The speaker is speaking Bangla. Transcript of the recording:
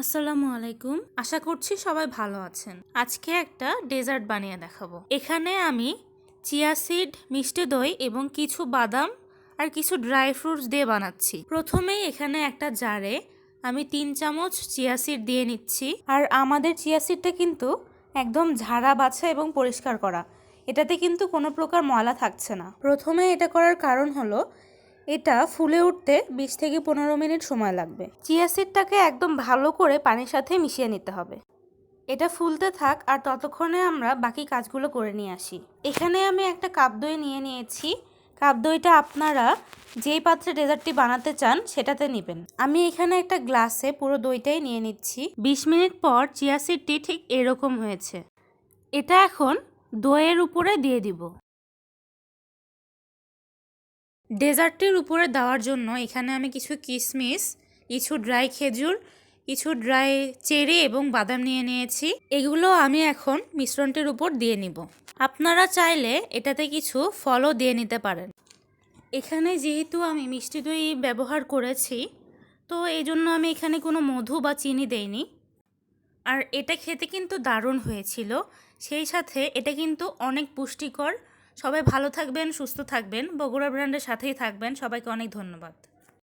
আসসালামু আলাইকুম। আশা করছি সবাই ভালো আছেন। আজকে একটা ডেজার্ট বানিয়ে দেখাবো। এখানে আমি চিয়া সিড, মিষ্টি দই এবং কিছু বাদাম আর কিছু ড্রাই ফ্রুটস দিয়ে বানাচ্ছি। প্রথমেই এখানে একটা জারে আমি তিন চামচ চিয়া সিড দিয়ে নিচ্ছি। আর আমাদের চিয়া সিডটা কিন্তু একদম ঝাড়া, বাছা এবং পরিষ্কার করা। এটাতে কিন্তু কোনো প্রকার ময়লা থাকছে না। প্রথমে এটা করার কারণ হলো এটা ফুলে উঠতে বিশ থেকে পনেরো মিনিট সময় লাগবে। চিয়া সিডটাকে একদম ভালো করে পানির সাথে মিশিয়ে নিতে হবে। এটা ফুলতে থাক আর ততক্ষণে আমরা বাকি কাজগুলো করে নিয়ে আসি। এখানে আমি একটা কাপ দই নিয়ে নিয়েছি। কাপ দইটা আপনারা যেই পাত্রে ডেজার্টটি বানাতে চান সেটাতে নেবেন। আমি এখানে একটা গ্লাসে পুরো দইটাই নিয়ে নিচ্ছি। বিশ মিনিট পর চিয়া সিডটি ঠিক এরকম হয়েছে। এটা এখন দইয়ের উপরে দিয়ে দিব। ডেজার্টটির উপরে দেওয়ার জন্য এখানে আমি কিছু কিশমিশ কিছু ড্রাই খেজুর, কিছু ড্রাই চেরি এবং বাদাম নিয়ে নিয়েছি। এগুলো আমি এখন মিশ্রণটির উপর দিয়ে নিব। আপনারা চাইলে এটাতে কিছু ফলও দিয়ে নিতে পারেন। এখানে যেহেতু আমি মিষ্টি দই ব্যবহার করেছি, তো এই জন্য আমি এখানে কোনো মধু বা চিনি দেইনি। আর এটা খেতে কিন্তু দারুণ হয়েছিল। সেই সাথে এটা কিন্তু অনেক পুষ্টিকর সবাই ভালো থাকবেন সুস্থ থাকবেন। বগুড়া ব্র্যান্ডের সাথেই থাকবেন। সবাইকে অনেক ধন্যবাদ।